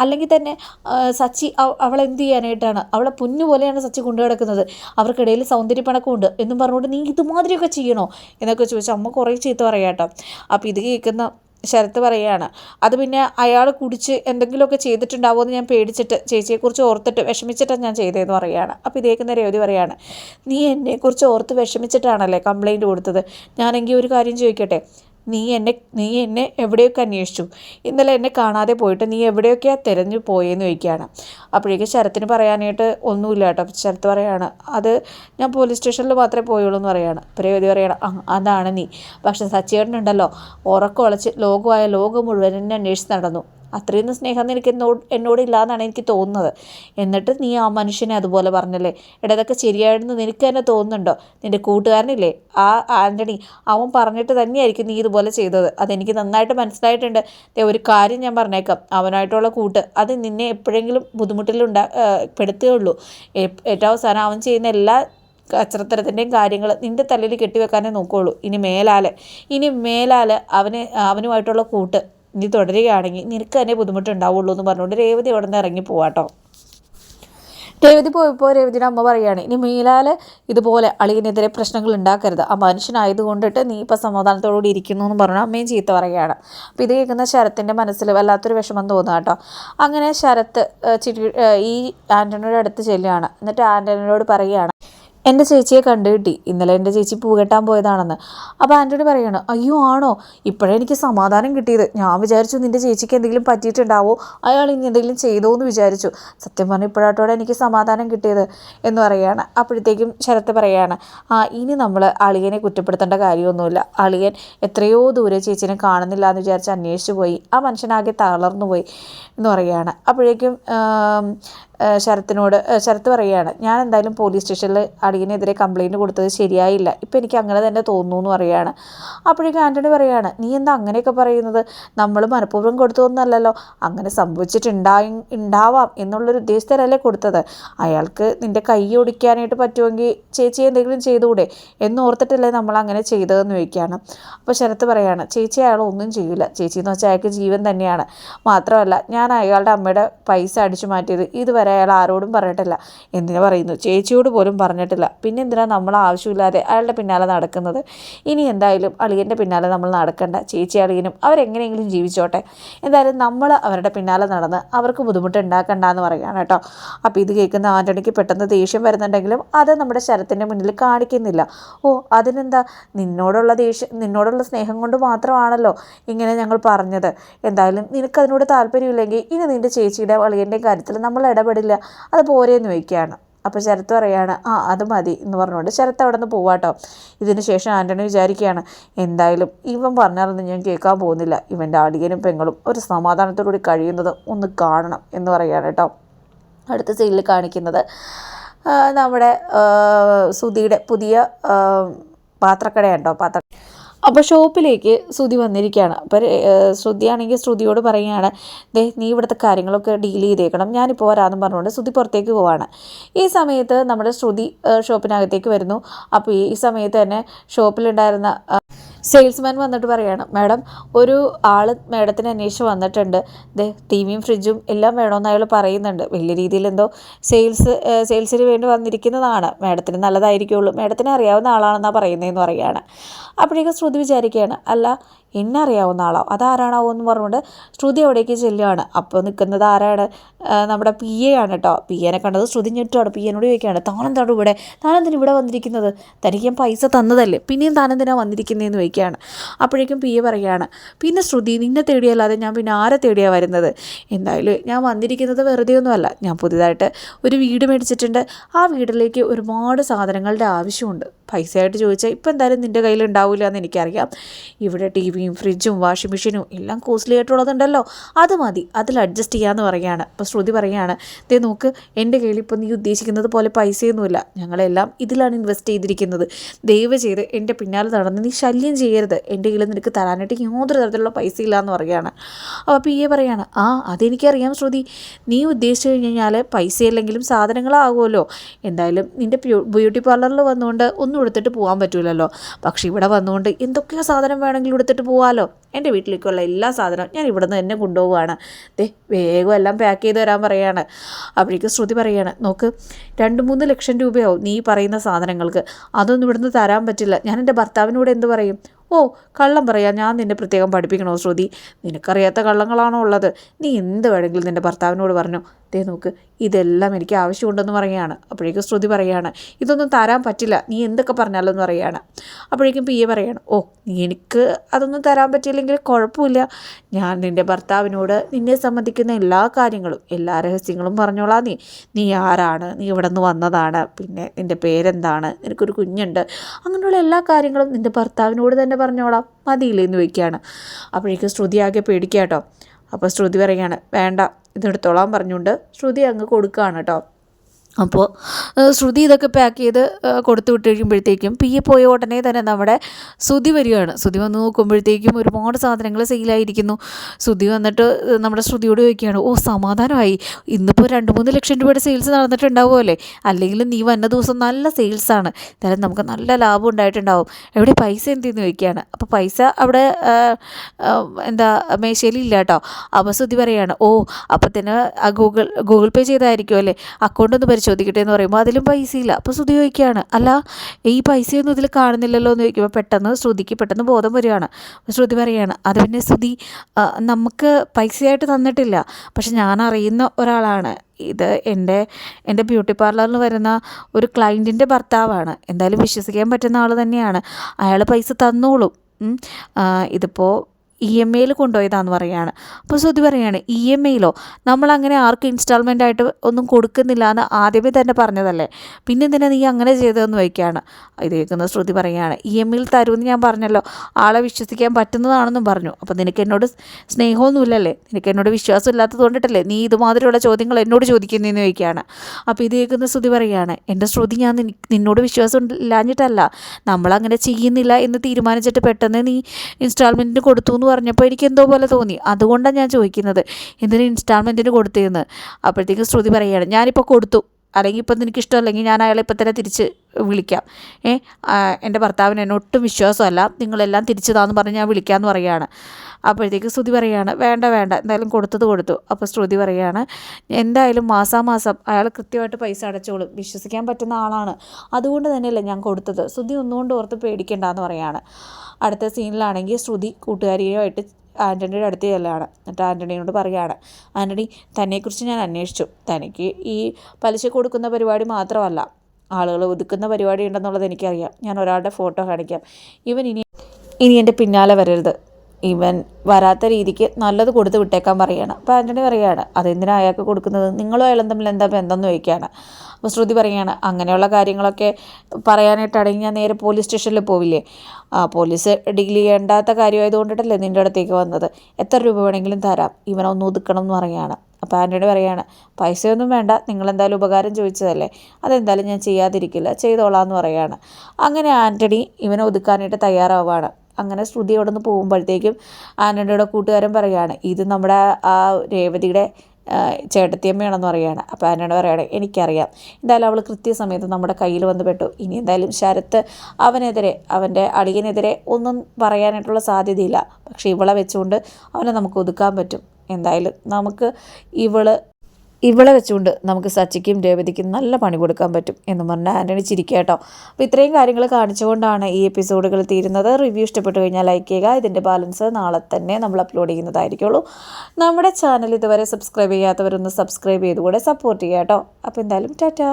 അല്ലെങ്കിൽ തന്നെ സച്ചി അവൾ എന്ത് ചെയ്യാനായിട്ടാണ്? അവളെ പുന്നു പോലെയാണ് സച്ചി കൊണ്ടു കിടക്കുന്നത് അവർക്കിടയിൽ സൗന്ദര്യപ്പണക്കമുണ്ട് എന്നും പറഞ്ഞുകൊണ്ട് നീ ഇതുമാതിരിയൊക്കെ ചെയ്യണോ? എന്നൊക്കെ ചോദിച്ചാൽ അമ്മ കുറേ ചീത്ത കേട്ടോ അപ്പോൾ ഇത് കേൾക്കുന്ന ശരത്ത് പറയുകയാണ് അത് പിന്നെ അയാൾ കുടിച്ച് എന്തെങ്കിലുമൊക്കെ ചെയ്തിട്ടുണ്ടാവുമോ എന്ന് ഞാൻ പേടിച്ചിട്ട് ചേച്ചിയെക്കുറിച്ച് ഓർത്തിട്ട് വിഷമിച്ചിട്ടാണ് ഞാൻ ചെയ്തതെന്ന് പറയുകയാണ് അപ്പോൾ ഇതേക്കുന്ന രേവതി പറയുകയാണ് നീ എന്നെക്കുറിച്ച് ഓർത്ത് വിഷമിച്ചിട്ടാണല്ലേ കംപ്ലൈന്റ് കൊടുത്തത്? ഞാനെങ്കിൽ ഒരു കാര്യം ചോദിക്കട്ടെ? നീ എന്നെ നീ എന്നെ എവിടെയൊക്കെ അന്വേഷിച്ചു? ഇന്നലെ എന്നെ കാണാതെ പോയിട്ട് നീ എവിടെയൊക്കെയാണ് തിരഞ്ഞു പോയെന്ന് ചോദിക്കുകയാണ്. അപ്പോഴേക്കും ശരത്തിന് പറയാനായിട്ട് ഒന്നുമില്ല കേട്ടോ. ശരത്ത് പറയാണ് അത് ഞാൻ പോലീസ് സ്റ്റേഷനിൽ മാത്രമേ പോയുള്ളൂ എന്ന് പറയാണ്. പ്രേവതി രേവതി പറയണം അതാണ് നീ. പക്ഷെ സച്ചിയേട്ടനുണ്ടല്ലോ ഉറക്കം ഉളച്ച് ലോകമായ ലോകം മുഴുവൻ എന്നെ അന്വേഷിച്ച് നടന്നു. അത്രയൊന്നും സ്നേഹം നിനക്ക് എന്നോട് എന്നോടില്ലാന്നാണ് എനിക്ക് തോന്നുന്നത്. എന്നിട്ട് നീ ആ മനുഷ്യനെ അതുപോലെ പറഞ്ഞല്ലേ? എടാ ഇതൊക്കെ ശരിയാണെന്ന് നിനക്ക് തന്നെ തോന്നുന്നുണ്ടോ? നിന്റെ കൂട്ടുകാരനില്ലേ? ആ ആന്റണി അവൻ പറഞ്ഞിട്ട് തന്നെയായിരിക്കും നീ ഇതുപോലെ ചെയ്തത്. അതെനിക്ക് നന്നായിട്ട് മനസ്സിലായിട്ടുണ്ട്. ഒരു കാര്യം ഞാൻ പറഞ്ഞേക്കാം. അവനായിട്ടുള്ള കൂട്ട് അത് നിന്നെ എപ്പോഴെങ്കിലും ബുദ്ധിമുട്ടിലുണ്ടാ പെടുത്തുകയുള്ളൂ. ഏറ്റവും അവസാനം അവൻ ചെയ്യുന്ന എല്ലാ കച്ചറത്തരത്തിന്റെയും കാര്യങ്ങൾ നിന്റെ തലയിൽ കെട്ടിവെക്കാനേ നോക്കുകയുള്ളൂ ഇനി മേലാൽ ഇനി മേലാൽ അവന് അവനുമായിട്ടുള്ള കൂട്ട് നീ തുടരുകയാണെങ്കിൽ നിനക്ക് തന്നെ ബുദ്ധിമുട്ടുണ്ടാവുള്ളൂ എന്ന് പറഞ്ഞുകൊണ്ട് രേവതി അവിടെ നിന്ന് ഇറങ്ങി പോവാട്ടോ രേവതി പോയപ്പോൾ രേവതിയുടെ അമ്മ പറയുകയാണ് ഇനി മീലാൽ ഇതുപോലെ അളിയനെതിരെ പ്രശ്നങ്ങൾ ഉണ്ടാക്കരുത്. ആ മനുഷ്യനായത് കൊണ്ടിട്ട് നീ ഇപ്പോൾ സമാധാനത്തോടുകൂടി ഇരിക്കുന്നു എന്ന് പറഞ്ഞു അമ്മയും ചീത്ത പറയുകയാണ്. അപ്പോൾ ഇത് കേൾക്കുന്ന ശരത്തിന്റെ മനസ്സിൽ വല്ലാത്തൊരു വിഷമം തോന്നുക കേട്ടോ അങ്ങനെ ശരത്ത് ചിരി ഈ ആന്റണിയുടെ അടുത്ത് ചെല്ലുകയാണ്. എന്നിട്ട് ആന്റണിയോട് പറയുകയാണ് എന്റെ ചേച്ചിയെ കണ്ടു കിട്ടി. ഇന്നലെ എന്റെ ചേച്ചി പൂ കെട്ടാൻ പോയതാണെന്ന്. അപ്പോൾ ആന്റണി പറയാണ് അയ്യോ ആണോ? ഇപ്പോഴേ എനിക്ക് സമാധാനം കിട്ടിയത്. ഞാൻ വിചാരിച്ചു നിന്റെ ചേച്ചിക്ക് എന്തെങ്കിലും പറ്റിയിട്ടുണ്ടാവോ? അയാൾ ഇനി എന്തെങ്കിലും ചെയ്തോ എന്ന് വിചാരിച്ചു. സത്യം പറഞ്ഞാൽ ഇപ്പോഴാട്ടോടെ എനിക്ക് സമാധാനം കിട്ടിയത് എന്ന് പറയുകയാണ് അപ്പോഴത്തേക്കും ശരത്ത് പറയുകയാണ് ആ ഇനി നമ്മൾ അളിയനെ കുറ്റപ്പെടുത്തേണ്ട കാര്യമൊന്നുമില്ല. അളിയൻ എത്രയോ ദൂരെ ചേച്ചിനെ കാണുന്നില്ല എന്ന് വിചാരിച്ച് അന്വേഷിച്ചു പോയി. ആ മനുഷ്യനാകെ തളർന്നു പോയി എന്ന് പറയുകയാണ് അപ്പോഴേക്കും ശരത്തിനോട് ശരത്ത് പറയുകയാണ് ഞാൻ എന്തായാലും പോലീസ് സ്റ്റേഷനിൽ അടിയനെതിരെ കംപ്ലൈന്റ് കൊടുത്തത് ശരിയായില്ല. ഇപ്പം എനിക്ക് അങ്ങനെ തന്നെ തോന്നുന്നു എന്ന് പറയുകയാണ്. അപ്പോഴേക്കും ആന്റണി പറയുകയാണ് നീ എന്താ അങ്ങനെയൊക്കെ പറയുന്നത്? നമ്മൾ മനഃപൂർവം കൊടുത്തതൊന്നല്ലല്ലോ അങ്ങനെ സംഭവിച്ചിട്ടുണ്ടായി ഉണ്ടാവാം എന്നുള്ളൊരു ഉദ്ദേശത്തിലല്ലേ കൊടുത്തത്. അയാൾക്ക് നിന്റെ കൈ ഒടിക്കാനായിട്ട് പറ്റുമെങ്കിൽ ചേച്ചി എന്തെങ്കിലും ചെയ്തുകൂടെ? എന്നോർത്തിട്ടല്ലേ നമ്മൾ അങ്ങനെ ചെയ്തതെന്ന് ചോദിക്കുകയാണ്. അപ്പോൾ ശരത്ത് പറയുകയാണ് ചേച്ചി അയാൾ ഒന്നും ചെയ്യില്ല. ചേച്ചി എന്ന് വെച്ചാൽ അയാൾക്ക് ജീവൻ തന്നെയാണ്. മാത്രമല്ല ഞാൻ അയാളുടെ അമ്മയുടെ പൈസ അടിച്ചു മാറ്റിയത് ഇതുവരെ കാര്യം അയാൾ ആരോടും പറഞ്ഞിട്ടില്ല. എന്തിനു പറയുന്നു? ചേച്ചിയോട് പോലും പറഞ്ഞിട്ടില്ല. പിന്നെ എന്തിനാണ് നമ്മൾ ആവശ്യമില്ലാതെ അയാളുടെ പിന്നാലെ നടക്കുന്നത്? ഇനി എന്തായാലും അളിയന്റെ പിന്നാലെ നമ്മൾ നടക്കണ്ട. ചേച്ചി അളിയനും അവരെങ്ങനെയെങ്കിലും ജീവിച്ചോട്ടെ. എന്തായാലും നമ്മൾ അവരുടെ പിന്നാലെ നടന്ന് അവർക്ക് ബുദ്ധിമുട്ട് ഉണ്ടാക്കണ്ട എന്ന് പറയുകയാണ് കേട്ടോ. അപ്പോൾ ഇത് കേൾക്കുന്ന ആന്റണിക്ക് പെട്ടെന്ന് ദേഷ്യം വരുന്നുണ്ടെങ്കിലും അത് നമ്മുടെ ശരത്തിന്റെ മുന്നിൽ കാണിക്കുന്നില്ല. ഓ അതിനെന്താ? നിന്നോടുള്ള ദേഷ്യം നിന്നോടുള്ള സ്നേഹം കൊണ്ട് മാത്രമാണല്ലോ ഇങ്ങനെ ഞങ്ങൾ പറഞ്ഞത്. എന്തായാലും നിനക്കതിനോട് താല്പര്യമില്ലെങ്കിൽ ഇനി നിന്റെ ചേച്ചിയുടെ അളിയന്റെ കാര്യത്തിൽ നമ്മൾ ഇടപെടില്ല അത് പോരേന്ന് വയ്ക്കുകയാണ് അപ്പോൾ ശരത്ത് പറയാണ് ആ അത് മതി എന്ന് പറഞ്ഞുകൊണ്ട് ശരത്ത് അവിടെ നിന്ന് പോവാട്ടോ ഇതിന് ശേഷം ആന്റണി വിചാരിക്കുകയാണ് എന്തായാലും ഇവൻ പറഞ്ഞാലൊന്നും ഞാൻ കേൾക്കാൻ പോകുന്നില്ല. ഇവന്റെ അടിയനും പെങ്ങളും ഒരു സമാധാനത്തോടുകൂടി കഴിയുന്നത് ഒന്ന് കാണണം എന്ന് പറയുകയാണ് കേട്ടോ അടുത്ത സീനിൽ കാണിക്കുന്നത് നമ്മുടെ സുധിയുടെ പുതിയ പാത്രക്കടയുണ്ടോ പാത്ര അപ്പോൾ ഷോപ്പിലേക്ക് ശ്രുതി വന്നിരിക്കുകയാണ്. അപ്പോൾ ശ്രുതിയാണെങ്കിൽ ശ്രുതിയോട് പറയുകയാണ് ദേ നീ ഇവിടുത്തെ കാര്യങ്ങളൊക്കെ ഡീൽ ചെയ്തേക്കണം. ഞാനിപ്പോൾ വരാമെന്ന് പറഞ്ഞുകൊണ്ട് ശ്രുതി പുറത്തേക്ക് പോവാണ്. ഈ സമയത്ത് നമ്മുടെ ശ്രുതി ഷോപ്പിനകത്തേക്ക് വരുന്നു. അപ്പോൾ ഈ സമയത്ത് തന്നെ ഷോപ്പിലുണ്ടായിരുന്ന സെയിൽസ്മാൻ വന്നിട്ട് പറയാണ് മാഡം ഒരു ആൾ മാഡത്തിന് അന്വേഷിച്ച് വന്നിട്ടുണ്ട്. ദേ ടി വിയും ഫ്രിഡ്ജും എല്ലാം വേണമെന്ന് അയാൾ പറയുന്നുണ്ട്. വലിയ രീതിയിൽ എന്തോ സെയിൽസ് സെയിൽസിന് വേണ്ടി വന്നിരിക്കുന്നതാണ്. മാഡത്തിന് നല്ലതായിരിക്കുള്ളൂ. മാഡത്തിന് അറിയാവുന്ന ആളാണെന്നാണ് പറയുന്നതെന്ന് പറയുകയാണ്. അപ്പോഴേക്കും ശ്രുതി വിചാരിക്കുകയാണ് അല്ല എന്നെ അറിയാവുന്ന ആളോ. അതാരാണാവോ എന്ന് പറഞ്ഞുകൊണ്ട് ശ്രുതി അവിടേക്ക് ചെല്ലുകയാണ് അപ്പോൾ നിൽക്കുന്നത് ആരാണ്? നമ്മുടെ പി എ ആണ് കേട്ടോ പി എനെ കണ്ടത് ശ്രുതി ഞെട്ടാണ് പി എന്നോട് ചോദിക്കുകയാണ് താനെന്താണ് ഇവിടെ? താനെന്തിന് ഇവിടെ വന്നിരിക്കുന്നത്? തനിക്ക് ഞാൻ പൈസ തന്നതല്ലേ? പിന്നെയും താനെന്തിനാണ് വന്നിരിക്കുന്നതെന്ന് ചോദിക്കുകയാണ്. അപ്പോഴേക്കും പി എ പറയുകയാണ് പിന്നെ ശ്രുതി നിന്നെ തേടിയല്ലാതെ ഞാൻ പിന്നെ ആരെ തേടിയാണ് വരുന്നത്? എന്തായാലും ഞാൻ വന്നിരിക്കുന്നത് വെറുതെ ഒന്നുമല്ല. ഞാൻ പുതിയതായിട്ട് ഒരു വീട് മേടിച്ചിട്ടുണ്ട്. ആ വീട്ടിലേക്ക് ഒരുപാട് സാധനങ്ങളുടെ ആവശ്യമുണ്ട്. പൈസയായിട്ട് ചോദിച്ചാൽ ഇപ്പം എന്തായാലും നിന്റെ കയ്യിൽ ഉണ്ടാവില്ല എന്ന് എനിക്കറിയാം. ഇവിടെ ടി വിയും ഫ്രിഡ്ജും വാഷിംഗ് മെഷീനും എല്ലാം കോസ്റ്റ്ലി ആയിട്ടുള്ളതുണ്ടല്ലോ. അത് മതി. അതിൽ അഡ്ജസ്റ്റ് ചെയ്യാമെന്ന് പറയുകയാണ് അപ്പോൾ ശ്രുതി പറയുകയാണ് ദേ നോക്ക് എന്റെ കയ്യിൽ ഇപ്പോൾ നീ ഉദ്ദേശിക്കുന്നത് പോലെ പൈസയൊന്നുമില്ല. ഞങ്ങളെല്ലാം ഇതിലാണ് ഇൻവെസ്റ്റ് ചെയ്തിരിക്കുന്നത്. ദയവ് ചെയ്ത് എന്റെ പിന്നാലെ നടന്ന് നീ ശല്യം ചെയ്യരുത്. എന്റെ കയ്യിൽ നിനക്ക് തരാനായിട്ട് യാതൊരു തരത്തിലുള്ള പൈസ ഇല്ല എന്ന് പറയുകയാണ് അപ്പോൾ പി എ പറയാണ് ആ അതെനിക്കറിയാം ശ്രുതി. നീ ഉദ്ദേശിച്ചു കഴിഞ്ഞാൽ പൈസയില്ലെങ്കിലും സാധനങ്ങളാകുമല്ലോ. എന്തായാലും നിന്റെ ബ്യൂട്ടി പാർലറിൽ വന്നുകൊണ്ട് ഒന്നും എടുത്തിട്ട് പോകാൻ പറ്റില്ലല്ലോ പക്ഷേ ഇവിടെ വന്നുകൊണ്ട് എന്തൊക്കെയോ സാധനം വേണമെങ്കിലും എടുത്തിട്ട് പോകാമല്ലോ എന്റെ വീട്ടിലേക്കുള്ള എല്ലാ സാധനവും ഞാൻ ഇവിടുന്ന് തന്നെ കൊണ്ടുപോവുകയാണ്. ദേ വേഗം എല്ലാം പാക്ക് ചെയ്ത് തരാൻ പറയുകയാണ് അപ്പോഴേക്കും ശ്രുതി പറയുകയാണ് നോക്ക് രണ്ട് മൂന്ന് ലക്ഷം രൂപയാവും നീ പറയുന്ന സാധനങ്ങൾക്ക്. അതൊന്നും ഇവിടുന്ന് തരാൻ പറ്റില്ല. ഞാൻ എന്റെ ഭർത്താവിനോട് എന്ത് പറയും? ഓ കള്ളം പറയാം. ഞാൻ നിന്നെ പ്രത്യേകം പഠിപ്പിക്കണോ ശ്രുതി? നിനക്കറിയാത്ത കള്ളങ്ങളാണോ ഉള്ളത്? നീ എന്ത് വേണമെങ്കിലും നിന്റെ ഭർത്താവിനോട് പറഞ്ഞു. ദേ നോക്ക് ഇതെല്ലാം എനിക്ക് ആവശ്യമുണ്ടെന്ന് പറയുകയാണ്. അപ്പോഴേക്കും ശ്രുതി പറയുകയാണ് ഇതൊന്നും തരാൻ പറ്റില്ല. നീ എന്തൊക്കെ പറഞ്ഞാലോ എന്ന് പറയുകയാണ്. അപ്പോഴേക്കും പി എ പറയാണ് ഓ നീ എനിക്ക് അതൊന്നും തരാൻ പറ്റിയില്ലെങ്കിൽ കുഴപ്പമില്ല. ഞാൻ നിന്റെ ഭർത്താവിനോട് നിന്നെ സംബന്ധിക്കുന്ന എല്ലാ കാര്യങ്ങളും എല്ലാ രഹസ്യങ്ങളും പറഞ്ഞോളാം നീ. നീ ആരാണ്? നീ ഇവിടെ നിന്ന് വന്നതാണ്. പിന്നെ നിന്റെ പേരെന്താണ്? നിനക്കൊരു കുഞ്ഞുണ്ട്. അങ്ങനെയുള്ള എല്ലാ കാര്യങ്ങളും നിന്റെ ഭർത്താവിനോട് തന്നെ പറഞ്ഞോളാം. മതിയില്ലേ എന്ന് ചോദിക്കുകയാണ്. അപ്പോഴേക്കും ശ്രുതി ആകെ പേടിക്കാട്ടോ അപ്പോൾ ശ്രുതി പറയുകയാണ് വേണ്ട ഇതെടുത്തോളാം പറഞ്ഞുകൊണ്ട് ശ്രുതി അങ്ങ് കൊടുക്കുകയാണ് കേട്ടോ അപ്പോൾ ശ്രുതി ഇതൊക്കെ പാക്ക് ചെയ്ത് കൊടുത്തു വിട്ട് കഴിയുമ്പോഴത്തേക്കും പി എ പോയ ഉടനെ തന്നെ നമ്മുടെ ശ്രുതി വരികയാണ്. ശ്രുതി വന്ന് നോക്കുമ്പോഴത്തേക്കും ഒരുപാട് സാധനങ്ങൾ സെയിലായിരിക്കുന്നു ശ്രുതി വന്നിട്ട് നമ്മുടെ ശ്രുതിയോട് ചോദിക്കുകയാണ് ഓ സമാധാനമായി. ഇന്നിപ്പോൾ രണ്ട് മൂന്ന് ലക്ഷം രൂപയുടെ സെയിൽസ് നടന്നിട്ടുണ്ടാവുമല്ലേ അല്ലെങ്കിൽ നീ വന്ന ദിവസം നല്ല സെയിൽസാണ് എന്തായാലും നമുക്ക് നല്ല ലാഭം ഉണ്ടായിട്ടുണ്ടാവും. എവിടെ പൈസ എന്തെന്ന് ചോദിക്കുകയാണ്. അപ്പോൾ പൈസ അവിടെ എന്താ മേശയിൽ ഇല്ല കേട്ടോ അപ്പോൾ ശ്രുതി പറയുകയാണ് ഓ അപ്പോൾ തന്നെ ആ ഗൂഗിൾ ഗൂഗിൾ പേ ചെയ്തായിരിക്കുമല്ലേ അക്കൗണ്ട് ഒന്ന് പരിശോധിച്ചു ചോദിക്കട്ടെ എന്ന് പറയുമ്പോൾ അതിലും പൈസ ഇല്ല അപ്പോൾ ശ്രുതി ചോദിക്കുകയാണ് അല്ല ഈ പൈസയൊന്നും ഇതിൽ കാണുന്നില്ലല്ലോ എന്ന് ചോദിക്കുമ്പോൾ പെട്ടെന്ന് ശ്രുതിക്ക് പെട്ടെന്ന് ബോധം വരികയാണ്. ശ്രുതി പറയുകയാണ് അത് പിന്നെ ശ്രുതി നമുക്ക് പൈസയായിട്ട് തന്നിട്ടില്ല. പക്ഷെ ഞാൻ അറിയുന്ന ഒരാളാണ്. ഇത് എന്റെ എന്റെ ബ്യൂട്ടി പാർലറിൽ വരുന്ന ഒരു ക്ലയന്റിന്റെ ഭർത്താവാണ്. എന്തായാലും വിശ്വസിക്കാൻ പറ്റുന്ന ആൾ തന്നെയാണ്. അയാൾ പൈസ തന്നോളും. ഇതിപ്പോൾ ഇ എം ഐയിൽ കൊണ്ടുപോയതാന്ന് പറയുകയാണ് അപ്പോൾ ശ്രുതി പറയുകയാണ് ഇ എം ഐയിലോ നമ്മളങ്ങനെ ആർക്കും ഇൻസ്റ്റാൾമെന്റ് ആയിട്ട് ഒന്നും കൊടുക്കുന്നില്ല എന്ന് ആദ്യമേ തന്നെ പറഞ്ഞതല്ലേ? പിന്നെ എന്തിനാ നീ അങ്ങനെ ചെയ്തതെന്ന് വയ്ക്കുകയാണ് ഇത് കേൾക്കുന്ന ശ്രുതി പറയുകയാണ് ഇ എം ഐയിൽ തരുമെന്ന് ഞാൻ പറഞ്ഞല്ലോ. ആളെ വിശ്വസിക്കാൻ പറ്റുന്നതാണെന്നും പറഞ്ഞു. അപ്പോൾ നിനക്ക് എന്നോട് സ്നേഹമൊന്നുമില്ലല്ലേ? നിനക്ക് എന്നോട് വിശ്വാസം ഇല്ലാത്തത് കൊണ്ടിട്ടല്ലേ നീ ഇതുമാതിരിയുള്ള ചോദ്യങ്ങൾ എന്നോട് ചോദിക്കുന്നതെന്ന് ചോദിക്കുകയാണ്. അപ്പോൾ ഇത് കേൾക്കുന്ന ശ്രുതി പറയുകയാണ് എന്റെ ശ്രുതി ഞാൻ നിന്നോട് വിശ്വാസം ഇല്ലാഞ്ഞിട്ടല്ല. നമ്മളങ്ങനെ ചെയ്യുന്നില്ല എന്ന് തീരുമാനിച്ചിട്ട് പെട്ടെന്ന് നീ ഇൻസ്റ്റാൾമെന്റിന് കൊടുത്തു എന്ന് പറഞ്ഞപ്പോൾ എനിക്ക് എന്തോ പോലെ തോന്നി. അതുകൊണ്ടാണ് ഞാൻ ചോദിക്കുന്നത്. എന്തിനു ഇൻസ്റ്റാൾമെന്റിന് കൊടുത്തിരുന്നു അപ്പോഴത്തേക്കും ശ്രുതി പറയുകയാണ് ഞാനിപ്പോൾ കൊടുത്തു. അല്ലെങ്കിൽ ഇപ്പം നിനക്ക് ഇഷ്ടമല്ലെങ്കിൽ ഞാൻ അയാളെ ഇപ്പം തന്നെ തിരിച്ച് വിളിക്കാം. ഏ എന്റെ ഭർത്താവിന് എന്നെ ഒട്ടും വിശ്വാസമല്ല. നിങ്ങളെല്ലാം തിരിച്ചു താന്ന് പറഞ്ഞ് ഞാൻ വിളിക്കാമെന്ന് പറയുകയാണ്. അപ്പോഴത്തേക്ക് ശ്രുതി പറയുകയാണ് വേണ്ട വേണ്ട എന്തായാലും കൊടുത്തത് കൊടുത്തു. അപ്പോൾ ശ്രുതി പറയുകയാണ് എന്തായാലും മാസാമാസം അയാൾ കൃത്യമായിട്ട് പൈസ അടച്ചോളും. വിശ്വസിക്കാൻ പറ്റുന്ന ആളാണ്. അതുകൊണ്ട് തന്നെയല്ലേ ഞാൻ കൊടുത്തത്. ശ്രുതി ഒന്നുകൊണ്ട് ഓർത്ത് പേടിക്കണ്ടെന്ന് പറയാണ് അടുത്ത സീനിലാണെങ്കിൽ ശ്രുതി കൂട്ടുകാരിയുമായിട്ട് ആന്റണിയുടെ അടുത്ത് ചെല്ലാണ്. എന്നിട്ട് ആന്റണിയോട് പറയുകയാണ് ആന്റണി തന്നെക്കുറിച്ച് ഞാൻ അന്വേഷിച്ചു. തനിക്ക് ഈ പലിശ കൊടുക്കുന്ന പരിപാടി മാത്രമല്ല. ആളുകൾ ഒതുക്കുന്ന പരിപാടി ഉണ്ടെന്നുള്ളത് എനിക്കറിയാം. ഞാൻ ഒരാളുടെ ഫോട്ടോ കാണിക്കാം. ഇവൻ ഇനി ഇനി എന്റെ പിന്നാലെ വരരുത്. ഇവൻ വരാത്ത രീതിക്ക് നല്ലത് കൊടുത്ത് വിട്ടേക്കാൻ പറയുകയാണ് അപ്പോൾ ആന്റണി പറയുകയാണ് അതെന്തിനാണ് അയാൾക്ക് കൊടുക്കുന്നത്? നിങ്ങളും അയാളും തമ്മിൽ എന്താ ബന്ധം എന്ന് ചോദിക്കുകയാണ്. അപ്പോൾ ശ്രുതി പറയുകയാണ് അങ്ങനെയുള്ള കാര്യങ്ങളൊക്കെ പറയാനായിട്ടാണെങ്കിൽ ഞാൻ നേരെ പോലീസ് സ്റ്റേഷനിൽ പോവില്ലേ? ആ പോലീസ് ഡീൽ ചെയ്യേണ്ടാത്ത കാര്യമായതുകൊണ്ടിട്ടല്ലേ നിന്റെ അടുത്തേക്ക് വന്നത്? എത്ര രൂപ വേണമെങ്കിലും തരാം ഇവനെ ഒന്ന് ഒതുക്കണം എന്ന് പറയുകയാണ് അപ്പോൾ ആന്റണി പറയുകയാണ് പൈസയൊന്നും വേണ്ട നിങ്ങളെന്തായാലും ഉപകാരം ചോദിച്ചതല്ലേ? അതെന്തായാലും ഞാൻ ചെയ്യാതിരിക്കില്ല ചെയ്തോളാം എന്ന് പറയുകയാണ് അങ്ങനെ ആന്റണി ഇവനെ ഒതുക്കാനായിട്ട് തയ്യാറാവുകയാണ് അങ്ങനെ ശ്രുതി അവിടെ നിന്ന് പോകുമ്പോഴത്തേക്കും ആന്റണിയുടെ കൂട്ടുകാരൻ പറയുകയാണ് ഇത് നമ്മുടെ ആ രേവതിയുടെ ചേട്ടത്തിയമ്മയാണെന്ന് പറയുകയാണ്. അപ്പോൾ ആന്റണി പറയുകയാണ് എനിക്കറിയാം. എന്തായാലും അവൾ കൃത്യസമയത്ത് നമ്മുടെ കയ്യിൽ വന്ന് പെട്ടു. ഇനി എന്തായാലും ശരത്ത് അവനെതിരെ അവന്റെ അളിയനെതിരെ ഒന്നും പറയാനായിട്ടുള്ള സാധ്യതയില്ല. പക്ഷേ ഇവളെ വെച്ചുകൊണ്ട് അവനെ നമുക്ക് ഒതുക്കാൻ പറ്റും. എന്തായാലും നമുക്ക് ഇവൾ ഇവളെ വെച്ചുകൊണ്ട് നമുക്ക് സച്ചിക്കും രേവതിക്കും നല്ല പണി കൊടുക്കാൻ പറ്റും എന്ന് പറഞ്ഞാൽ ആന്റണി ചിരിക്കുക കേട്ടോ. അപ്പോൾ ഇത്രയും കാര്യങ്ങൾ കാണിച്ചുകൊണ്ടാണ് ഈ എപ്പിസോഡുകൾ തീരുന്നത്. റിവ്യൂ ഇഷ്ടപ്പെട്ടു കഴിഞ്ഞാൽ ലൈക്ക് ചെയ്യുക. ഇതിന്റെ ബാലൻസ് നാളെ തന്നെ നമ്മൾ അപ്ലോഡ് ചെയ്യുന്നതായിരിക്കുള്ളൂ. നമ്മുടെ ചാനൽ ഇതുവരെ സബ്സ്ക്രൈബ് ചെയ്യാത്തവരൊന്ന് സബ്സ്ക്രൈബ് ചെയ്തുകൂടെ സപ്പോർട്ട് ചെയ്യുക കേട്ടോ. അപ്പോൾ എന്തായാലും ടാറ്റാ.